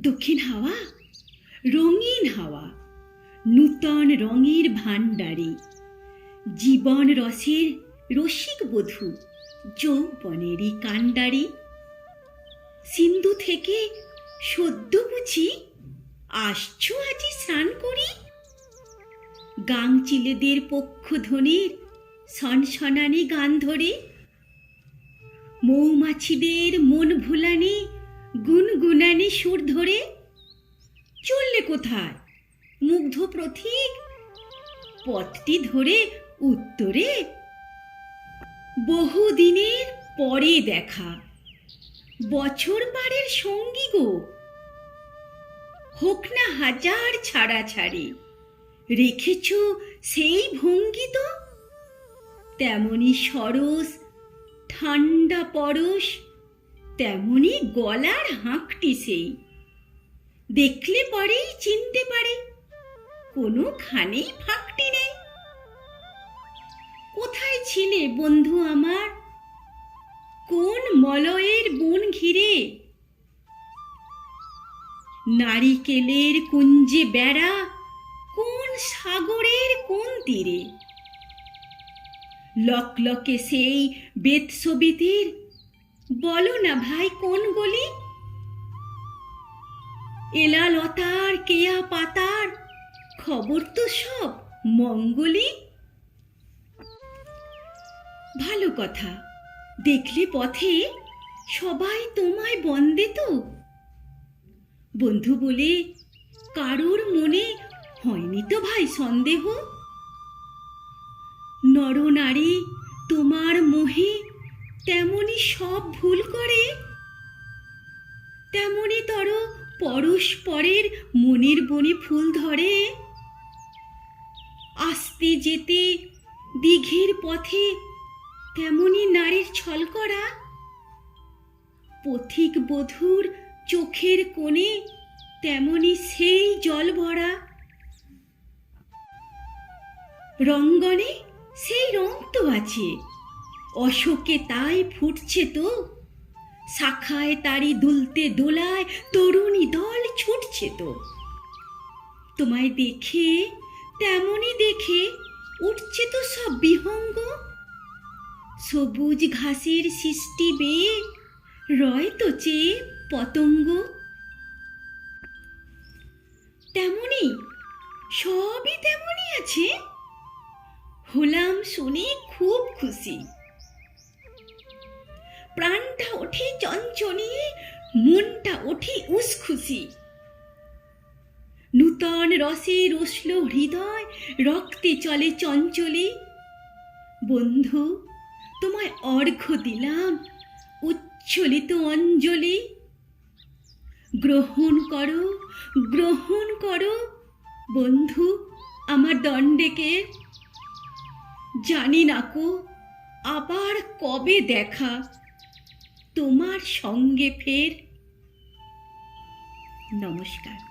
দক্ষিণ হাওয়া, রঙিন হাওয়া, নূতন রঙের ভাণ্ডারী, জীবন রসের রসিক বধূ, যৌবনেরই কাণ্ডারি। সিন্ধু থেকে সদ্য বুঝি আসছো আজি স্নান করি। গাং চিলেদের পক্ষ ধ্বনির সনসনানি গান ধরে। মৌমাছিদের মন ভুলানি গুনগুনানি সুর ধরে চললে কোথায়? মুগ্ধ প্রথিক পথটি ধরে উত্তরে বহুদিনের পরে দেখা। বছর পারের সঙ্গী গো। হোক না হাজার ছাড়াছাড়ি। রেখেছ সেই ভঙ্গি তো? তেমনি সরস, ঠান্ডা পরশ তেমনি গলার হাঁকটি সেই। দেখলে পরেই চিনতে পারে কোনো খানেই ফাঁকটি নেই। কোথায় ছিলে বন্ধু আমার? কোন মলয়ের বন ঘিরে? নারিকেলের কুঞ্জে বেড়া কোন সাগরের কোন তীরে? লকলকে সেই বেতসবিতির বলো না ভাই, কোন গলি? এলা লতার কেয়া পাতার, খবর তো সব মঙ্গলি? ভালো কথা, দেখলে পথে সবাই তোমায় বন্দে তো? বন্ধু বলে কারোর মনে হয়নি তো ভাই সন্দেহ? নরনারী তোমার মোহে তেমনি সব ভুল করে? তেমনি তর পরস্পরের মনের বনে ফুল ধরে? আসতে যেতে দিঘির পথে তেমনি নারীর ছল করা? পথিক বধূর চোখের কোণে তেমনি সেই জল ভরা? রঙ্গনে সেই রং তো আছে। অশোকে তাই ফুটছে তো। শাখায় তারি দুলতে দোলায় তরুণী দল ছুটছে তো। তোমায় দেখে, তেমনই দেখে উঠছে তো সব বিহঙ্গ। সবুজ ঘাসের সৃষ্টি বেয়ে রয় তো চেয়ে পতঙ্গ। তেমনি সবই তেমনই আছে। হলাম শুনে খুব খুশি। প্রাণটা ওঠে চঞ্চনিয়ে মনটা ওঠে উসখুসি। নূতন রসে রসল হৃদয় রক্তে চলে চঞ্চলে। বন্ধু, তোমায় অর্ঘ্য দিলাম উচ্ছলিত অঞ্জলি। গ্রহণ করো গ্রহণ করো বন্ধু আমার দণ্ডেকে। জানি না কো, আবার কবে দেখা? তোমার সঙ্গে ফের। নমস্কার।